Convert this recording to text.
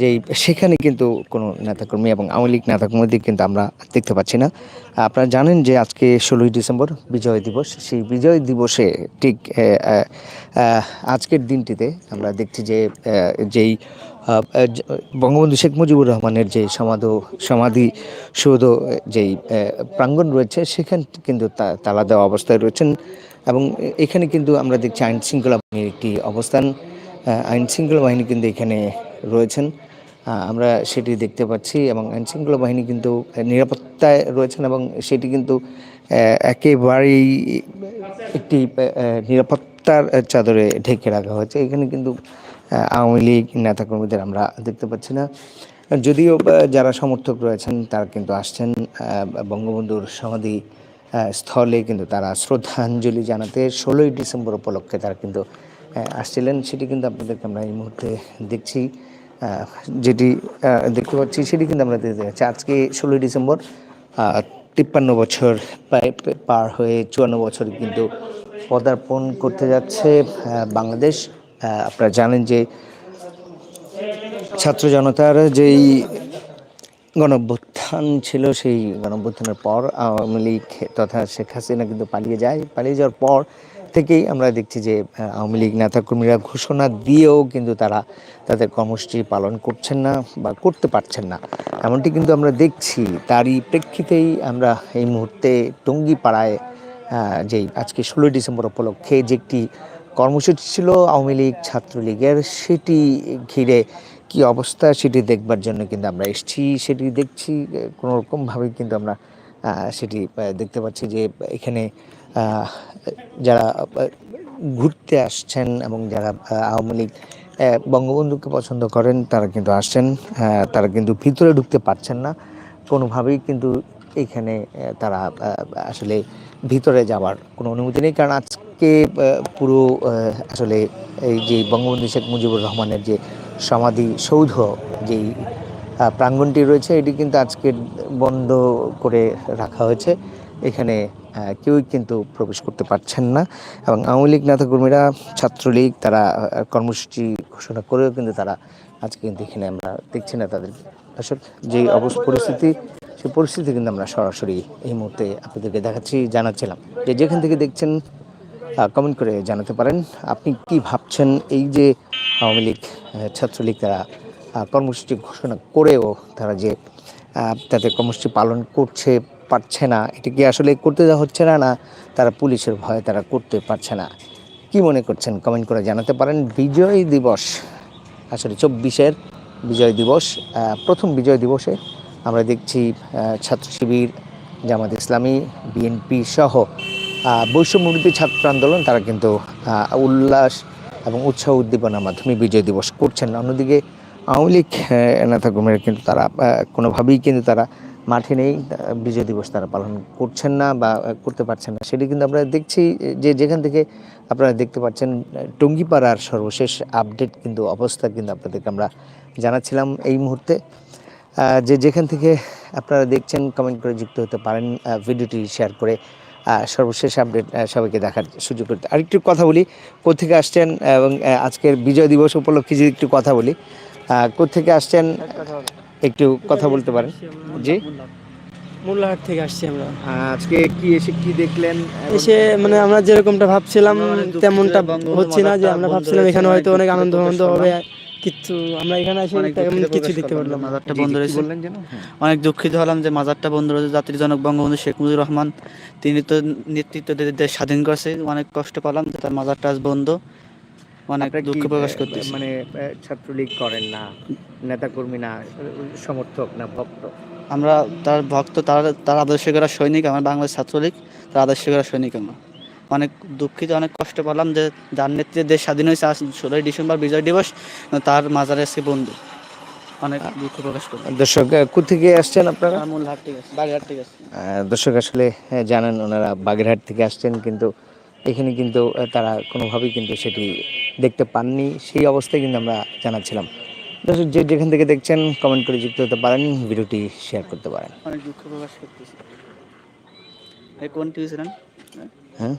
যে সেখানে কিন্তু কোনো নেতাকর্মী এবং আওয়ামী লীগ নেতাকর্মীদের কিন্তু আমরা দেখতে পাচ্ছি না। আপনারা জানেন যে আজকে ষোলোই ডিসেম্বর বিজয় দিবস, সেই বিজয় দিবসে ঠিক আজকের দিনটিতে আমরা দেখছি যে যেই বঙ্গবন্ধু শেখ মুজিবুর রহমানের যে সমাধ, সমাধি সৌধ যেই প্রাঙ্গণ রয়েছে, সেখান কিন্তু তালা দেওয়া অবস্থায় রয়েছেন। এবং এখানে কিন্তু আমরা দেখছি আইন শৃঙ্খলা বাহিনীর একটি অবস্থান। আইন শৃঙ্খলা বাহিনী কিন্তু এখানে রয়েছেন। আমরা সেটি দেখতে পাচ্ছি এবং আইনশৃঙ্খলা বাহিনী কিন্তু নিরাপত্তায় রয়েছেন এবং সেটি কিন্তু একেবারেই একটি নিরাপত্তার চাদরে ঢেকে রাখা হয়েছে। এখানে কিন্তু আওয়ামী লীগ নেতাকর্মীদের আমরা দেখতে পাচ্ছি না। যদিও যারা সমর্থক রয়েছেন, তারা কিন্তু আসছেন বঙ্গবন্ধুর সমাধি স্থলে কিন্তু তারা শ্রদ্ধাঞ্জলি জানাতে ষোলোই ডিসেম্বর উপলক্ষে তারা কিন্তু আসছিলেন। সেটি কিন্তু আপনাদেরকে আমরা এই মুহূর্তে দেখছি। যেটি দেখতে পাচ্ছি, সেটি কিন্তু আমরা দেখতে পাচ্ছি আজকে ষোলোই ডিসেম্বর তিপ্পান্ন বছর পার হয়ে চুয়ান্ন বছর কিন্তু পদার্পণ করতে যাচ্ছে বাংলাদেশ। আপনারা জানেন যে ছাত্র জনতার যেই গণঅভ্যুত্থান ছিল, সেই গণঅভ্যুত্থানের পর আওয়ামী লীগ তথা শেখ হাসিনা কিন্তু পালিয়ে যায়। পালিয়ে যাওয়ার পর থেকেই আমরা দেখছি যে আওয়ামী লীগ নেতাকর্মীরা ঘোষণা দিয়েও কিন্তু তারা তাদের কর্মসূচি পালন করছেন না বা করতে পারছেন না। এমনটি কিন্তু আমরা দেখছি। তারই প্রেক্ষিতেই আমরা এই মুহূর্তে টঙ্গিপাড়ায় যেই আজকে ষোলোই ডিসেম্বর উপলক্ষে যে একটি কর্মসূচি ছিল আওয়ামী লীগ ছাত্রলীগের সেটি ঘিরে কি অবস্থা সেটি দেখবার জন্য কিন্তু আমরা এসেছি। সেটি দেখছি আহ, কোনো রকমভাবে কিন্তু আমরা সেটি দেখতে পাচ্ছি যে এখানে যারা ঘুরতে আসছেন এবং যারা আওয়ামী লীগ বঙ্গবন্ধুকে পছন্দ করেন, তারা কিন্তু আসছেন তারা কিন্তু ভিতরে ঢুকতে পারছেন না। কোনোভাবেই কিন্তু এখানে তারা আসলে ভিতরে যাওয়ার কোনো অনুমতি নেই। কারণ আজকে পুরো আসলে এই যে বঙ্গবন্ধু শেখ মুজিবুর রহমানের যে সমাধি সৌধ, যেই আহ, প্রাঙ্গণটি রয়েছে। এটি কিন্তু আজকে বন্ধ করে রাখা হয়েছে। এখানে কেউই কিন্তু প্রবেশ করতে পারছেন না। এবং আওয়ামী লীগ নেতাকর্মীরা ছাত্রলীগ তারা কর্মসূচি ঘোষণা করেও কিন্তু তারা আজকে কিন্তু এখানে আমরা দেখছি না তাদের। আসলে যে অবস্থা পরিস্থিতি সে পরিস্থিতি কিন্তু আমরা সরাসরি এই মুহূর্তে আপনাদেরকে দেখাচ্ছি জানাচ্ছিলাম। যে যেখান থেকে দেখছেন কমেন্ট করে জানাতে পারেন আপনি কি ভাবছেন? এই যে আওয়ামী লীগ ছাত্রলীগ তারা কর্মসূচি ঘোষণা করেও তারা যে তাদের কর্মসূচি পালন করছে পারছে না, এটা কি আসলে করতে দেওয়া হচ্ছে না না তারা পুলিশের ভয়ে তারা করতে পারছে না? কি মনে করছেন? কমেন্ট করে জানাতে পারেন। বিজয় দিবস, আসলে চব্বিশের বিজয় দিবস প্রথম বিজয় দিবসে আমরা দেখছি ছাত্র শিবির, জামাত ইসলামী, বিএনপি সহ বৈষম্যবিরোধী ছাত্র আন্দোলন, তারা কিন্তু উল্লাস এবং উৎসাহ উদ্দীপনার মাধ্যমে বিজয় দিবস করছেন। অন্যদিকে আওয়ামী লীগ আহ, নেতাকর্মীরা কিন্তু তারা কোনোভাবেই কিন্তু তারা মাঠে নেই। বিজয় দিবস তারা পালন করছেন না বা করতে পারছেন না। সেটি কিন্তু আমরা দেখছি যে যেখান থেকে আপনারা দেখতে পাচ্ছেন টঙ্গিপাড়ার সর্বশেষ আপডেট কিন্তু অবস্থা কিন্তু আপনাদেরকে আমরা জানাচ্ছিলাম এই মুহূর্তে। যে যেখান থেকে আপনারা দেখছেন কমেন্ট করে যুক্ত হতে পারেন ভিডিওটি শেয়ার করে সর্বশেষ আপডেট সবাইকে দেখার সুযোগ করতে আরেকটু কথা বলি কোথেকে আসছেন এবং আজকের বিজয় দিবস উপলক্ষে যদি একটু কথা বলি আহ, কোত্থেকে আসছেন? একটু কথা বলতে পারেন। জি। মোল্লাহাট থেকে আসছি আমরা। আজকে কি এসে কি দেখলেন? এসে মানে আমরা যেরকমটা ভাবছিলাম তেমনটা হচ্ছে না যে আমরা ভাবছিলাম এখানে হয়তো অনেক আনন্দ আনন্দ হবে কিন্তু আমরা এখানে এসে তেমন কিছু দেখতে পারলাম মাজারটা বন্ধ রয়েছে। অনেক দুঃখিত হলাম যে মাজারটা বন্ধ রয়েছে জাতির জনক বঙ্গবন্ধু শেখ মুজিবুর রহমান তিনি তো নেতৃত্ব দেশ স্বাধীন করেছে। অনেক কষ্ট পেলাম যে তার মাজারটা আজ বন্ধ। অনেক দুঃখ প্রকাশ করতেছি। মানে ছাত্রলীগ করেন না নেতাকর্মী না সমর্থক না ভক্ত? আমরা তার ভক্ত তার তার আদর্শ করা সৈনিক আমার বাংলাদেশ ছাত্রলীগ তার আদর্শ করা সৈনিক আমরা। অনেক দুঃখিত অনেক কষ্ট পেলাম যে যার নেতৃত্বে দেশ স্বাধীন হয়েছে আজ ষোলোই ডিসেম্বর বিজয় দিবস তার মাজারে আজকে বন্ধু অনেক দুঃখ প্রকাশ করলাম। দর্শক কোথেকে আসছেন আপনারা? মূলহাট ঠিক আছে বাগেরহাট আছে দর্শক আসলে হ্যাঁ, জানেন ওনারা বাগেরহাট থেকে আসছেন কিন্তু এখানে কিন্তু তারা কোনোভাবেই কিন্তু সেটি দেখতে পাননি। সেই অবস্থায় কিন্তু আমরা জানাচ্ছিলাম। দর্শক যে যেখান থেকে দেখছেন কমেন্ট করে যুক্ত হতে পারেন ভিডিওটি শেয়ার করতে পারেন। অনেক দুঃখ প্রকাশ করতেছি। কোন টিভি হ্যাঁ?